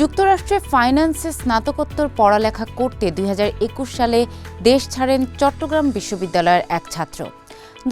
যুক্তরাষ্ট্রে ফাইন্যান্সে স্নাতকোত্তর পড়ালেখা করতে দুই হাজার একুশ সালে দেশ ছাড়েন চট্টগ্রাম বিশ্ববিদ্যালয়ের এক ছাত্র।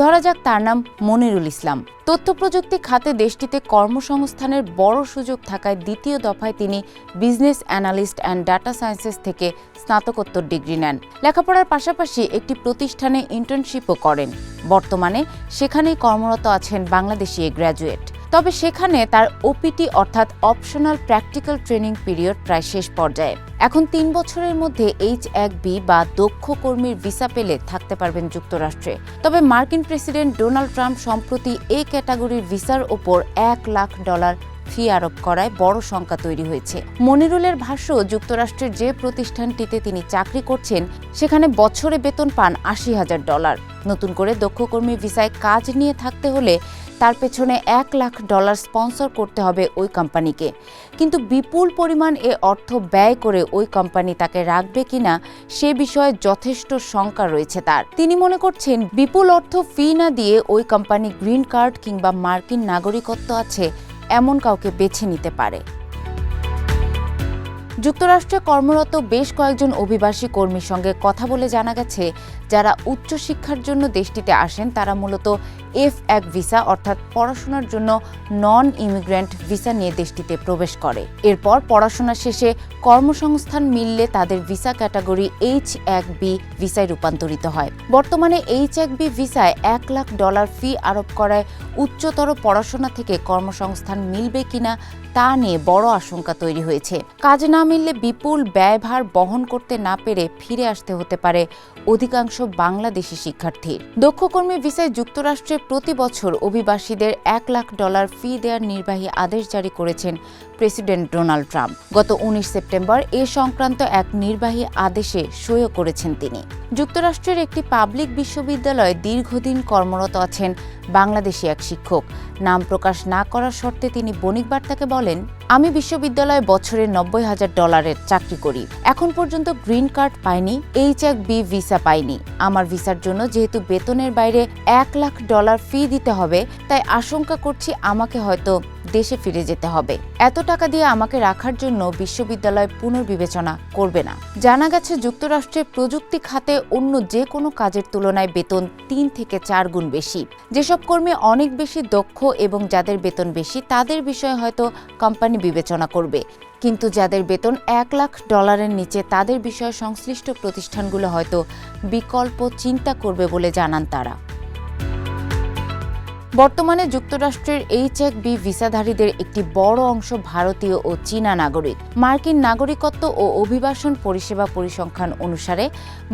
ধরা যাক তার নাম মনিরুল ইসলাম। তথ্য প্রযুক্তি খাতে দেশটিতে কর্মসংস্থানের বড় সুযোগ থাকায় দ্বিতীয় দফায় তিনি business analyst and data sciences থেকে স্নাতকোত্তর ডিগ্রি নেন। লেখাপড়ার পাশাপাশি একটি প্রতিষ্ঠানে ইন্টার্নশিপও করেন। বর্তমানে সেখানেই কর্মরত আছেন বাংলাদেশি গ্র্যাজুয়েট। তবে সেখানে তার ওপিটি অর্থাৎ অপশনাল প্র্যাকটিক্যাল ট্রেনিং পিরিয়ড প্রায় শেষ পর্যায়ে। এখন তিন বছরের মধ্যে এইচ এক বি বা দক্ষ কর্মীর ভিসা পেলে থাকতে পারবেন যুক্তরাষ্ট্রে। তবে মার্কিন প্রেসিডেন্ট ডোনাল্ড ট্রাম্প সম্প্রতি এই ক্যাটাগরির ভিসার ওপর এক লাখ ডলার ফি আরোপ করায় বড় শঙ্কা তৈরি হয়েছে। মনিরুলের ভাষ্য, যুক্তরাষ্ট্রের যে প্রতিষ্ঠানটিতে তিনি চাকরি করছেন, সেখানে বছরে বেতন পান আশি হাজার ডলার। নতুন করে দক্ষ কর্মী ভিসায় কাজ নিয়ে থাকতে হলে তার পেছনে এক লাখ ডলার স্পন্সর করতে হবে ওই কোম্পানিকে। কিন্তু বিপুল পরিমাণ এ অর্থ ব্যয় করে ওই কোম্পানি তাকে রাখবে কিনা সে বিষয়ে যথেষ্ট শঙ্কা রয়েছে তার। তিনি মনে করছেন, বিপুল অর্থ ফি না দিয়ে ওই কোম্পানি গ্রিন কার্ড কিংবা মার্কিন নাগরিকত্ব আছে, এমন কাউকে বেছে নিতে পারে। যুক্তরাষ্ট্রে কর্মরত বেশ কয়েকজন অভিবাসী কর্মীর সঙ্গে কথা বলে জানা গেছে, যারা উচ্চশিক্ষার জন্য দেশটিতে আসেন, তারা মূলত এফ এক ভিসা অর্থাৎ পড়াশোনার জন্য নন ইমিগ্রেন্ট ভিসা নিয়ে দেশটিতে প্রবেশ করে। এরপর পড়াশোনা শেষে কর্মসংস্থান মিললে তাদের ভিসা ক্যাটাগরি এইচ এক বি ভিসায় রূপান্তরিত হয়। বর্তমানে এইচ এক বি ভিসায় এক লাখ ডলার ফি আরোপ করায় উচ্চতর পড়াশোনা থেকে কর্মসংস্থান মিলবে কিনা তা নিয়ে বড় আশঙ্কা তৈরি হয়েছে। কাজ না মিললে বিপুল ব্যয়ভার বহন করতে না পেরে ফিরে আসতে হতে পারে অধিকাংশ বাংলাদেশি শিক্ষার্থীর দক্ষকর্মী ভিসায় যুক্তরাষ্ট্রে প্রতি বছর অভিবাসীদের এক লাখ ডলার ফি দেওয়ার নির্বাহী আদেশ জারি করেছেন প্রেসিডেন্ট ডোনাল্ড ট্রাম্প। গত উনিশ সেপ্টেম্বর এ সংক্রান্ত এক নির্বাহী আদেশে সইও করেছেন তিনি। যুক্তরাষ্ট্রের একটি পাবলিক বিশ্ববিদ্যালয়ে দীর্ঘদিন কর্মরত আছেন বাংলাদেশি এক শিক্ষক। নাম প্রকাশ না করার শর্তে তিনি বণিক বার্তাকে বলেন আমি বিশ্ববিদ্যালয়ে বছরে নব্বই হাজার ডলারের চাকরি করি। এখন পর্যন্ত গ্রিন কার্ড পাইনি, এইচ এক বি ভিসা পাইনি। আমার ভিসার জন্য যেহেতু বেতনের বাইরে এক লাখ ডলার ফি দিতে হবে, তাই আশঙ্কা করছি আমাকে হয়তো দেশে ফিরে যেতে হবে। এত টাকা দিয়ে আমাকে রাখার জন্য বিশ্ববিদ্যালয় পুনর্বিবেচনা করবে না। জানা গেছে যুক্তরাষ্ট্রের প্রযুক্তি খাতে অন্য যে কোনো কাজের তুলনায় বেতন তিন থেকে চার গুণ বেশি। যেসব কর্মী অনেক বেশি দক্ষ এবং যাদের বেতন বেশি, তাদের বিষয়ে হয়তো কোম্পানি বিবেচনা করবে। কিন্তু যাদের বেতন এক লাখ ডলারের নিচে, তাদের বিষয়ে সংশ্লিষ্ট প্রতিষ্ঠানগুলো হয়তো বিকল্প চিন্তা করবে বলে জানান তারা। বর্তমানে যুক্তরাষ্ট্রের এইচ এক বি ভিসাধারীদের একটি বড় অংশ ভারতীয় ও চীনা নাগরিক। মার্কিন নাগরিকত্ব ও অভিবাসন পরিষেবা পরিসংখ্যান অনুসারে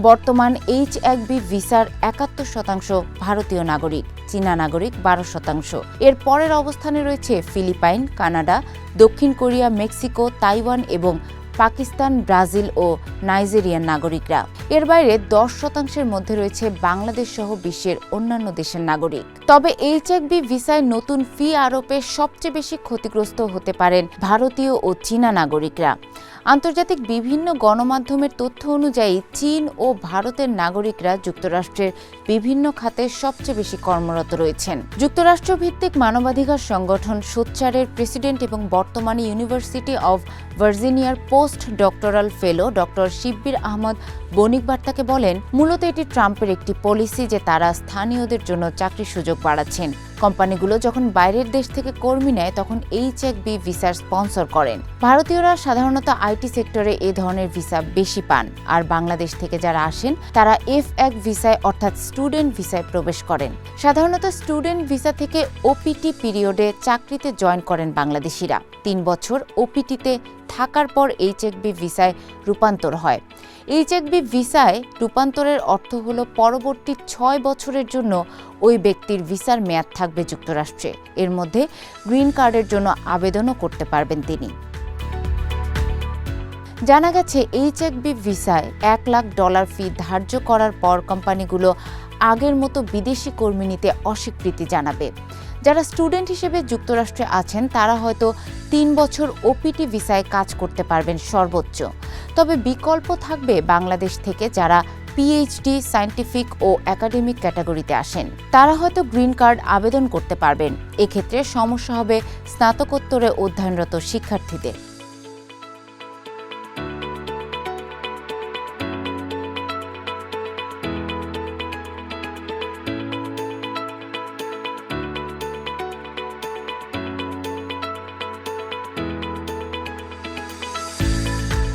বর্তমান এইচ এক বি ভিসার একাত্তর শতাংশ ভারতীয় নাগরিক, চীনা নাগরিক বারো শতাংশ। এর পরের অবস্থানে রয়েছে ফিলিপাইন, কানাডা, দক্ষিণ কোরিয়া, মেক্সিকো, তাইওয়ান এবং পাকিস্তান, ব্রাজিল ও নাইজেরিয়ান নাগরিকরা। এর বাইরে দশ শতাংশের মধ্যে রয়েছে বাংলাদেশ সহ বিশ্বের অন্যান্য দেশের নাগরিক। তবে এইচ ভিসায় নতুন ফি আরোপে সবচেয়ে বেশি ক্ষতিগ্রস্ত হতে পারেন ভারতীয় ও চীনা নাগরিকরা। আন্তর্জাতিক বিভিন্ন গণমাধ্যমের তথ্য অনুযায়ী চীন ও ভারতের নাগরিকরা যুক্তরাষ্ট্রের বিভিন্ন খাতে সবচেয়ে বেশি কর্মরত রয়েছেন। যুক্তরাষ্ট্র ভিত্তিক মানবাধিকার সংগঠন সোচ্চারের প্রেসিডেন্ট এবং বর্তমানে university of ভার্জিনিয়ার post doctoral fellow doctor Shibbir Ahmed বণিক বার্তাকে বলেন, মূলত এটি ট্রাম্পের একটি পলিসি যে তারা স্থানীয়দের জন্য চাকরির সুযোগ বাড়াচ্ছেন। কোম্পানিগুলো যখন বাইরের দেশ থেকে কর্মী নেয়, তখন এইচ এক বি ভিসার স্পন্সর করেন। ভারতীয়রা সাধারণত আইটি সেক্টরে এ ধরনের ভিসা বেশি পান। আর বাংলাদেশ থেকে যারা আসেন, তারা এফ এক ভিসায় অর্থাৎ স্টুডেন্ট ভিসায় প্রবেশ করেন। সাধারণত স্টুডেন্ট ভিসা থেকে ওপিটি পিরিয়ডে চাকরিতে জয়েন করেন বাংলাদেশিরা। তিন বছর ওপিটিতে থাকার পর এইচ এক বি ভিসায় রূপান্তর হয়। এইচ এক বি ভিসায় রূপান্তরের অর্থ হল পরবর্তী ছয় বছরের জন্য ওই ব্যক্তির ভিসার মেয়াদ থাকবে যুক্তরাষ্ট্রে। এর মধ্যে গ্রিন কার্ডের জন্য আবেদনও করতে পারবেন তিনি। জানা গেছে এইচ এক বি ভিসায় এক লাখ ডলার ফি ধার্য করার পর কোম্পানিগুলো আগের মতো বিদেশি কর্মী নিতে অস্বীকৃতি জানাবে। যারা স্টুডেন্ট হিসেবে যুক্তরাষ্ট্রে আছেন, তারা হয়তো তিন বছর ওপিটি ভিসায় কাজ করতে পারবেন সর্বোচ্চ। তবে বিকল্প থাকবে বাংলাদেশ থেকে যারা পিএইচডি সায়েন্টিফিক ও একাডেমিক ক্যাটাগরিতে আসেন। তারা হয়তো গ্রিন কার্ড আবেদন করতে পারবেন। এক্ষেত্রে সমস্যা হবে স্নাতকোত্তরে অধ্যয়নরত শিক্ষার্থীদের।